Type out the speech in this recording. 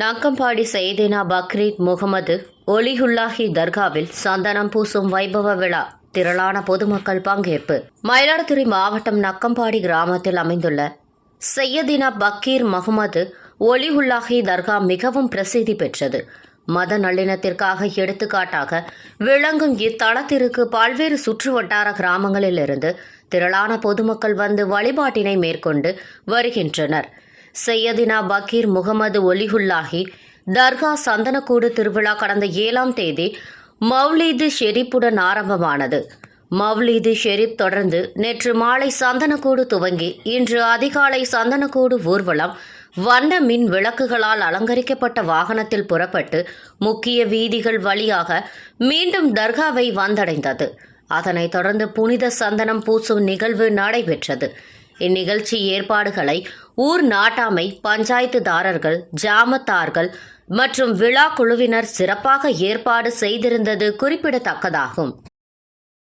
நாக்கம்பாடி சைதினா பக்ரீத் முகமது ஒலிஹுல்லாஹி தர்காவில் சந்தனம் பூசும் வைபவ விழா. திரளான பொதுமக்கள் பங்கேற்பு. மயிலாடுதுறை மாவட்டம் நக்கம்பாடி கிராமத்தில் அமைந்துள்ள சையதினா பக்கீர் முகமது ஒலிகுல்லாஹி தர்கா மிகவும் பிரசித்தி பெற்றது. மத நல்லிணத்திற்காக எடுத்துக்காட்டாக விளங்கும் இத்தலத்திற்கு பல்வேறு சுற்று வட்டார கிராமங்களிலிருந்து திரளான பொதுமக்கள் வந்து வழிபாட்டினை மேற்கொண்டு வருகின்றனர். சையதினா பக்கீர் முகமது ஒலிகுல்லாஹி தர்கா சந்தனக்கூடு திருவிழா கடந்த ஏழாம் தேதி மௌலீது ஷெரீப்புடன் ஆரம்பமானது. மௌலீது ஷெரீப் தொடர்ந்து நேற்று மாலை சந்தனக்கூடு துவங்கி இன்று அதிகாலை சந்தனக்கூடு ஊர்வலம் வண்ண மின் விளக்குகளால் அலங்கரிக்கப்பட்ட வாகனத்தில் புறப்பட்டு முக்கிய வீதிகள் வழியாக மீண்டும் தர்காவை வந்தடைந்தது. அதனைத் தொடர்ந்து புனித சந்தனம் பூசும் நிகழ்வு நடைபெற்றது. இந்நிகழ்ச்சி ஏற்பாடுகளை ஊர் நாட்டாமை பஞ்சாயத்துதாரர்கள் ஜாமத்தார்கள் மற்றும் விழா குழுவினர் சிறப்பாக ஏற்பாடு செய்திருந்தது குறிப்பிடத்தக்கதாகும்.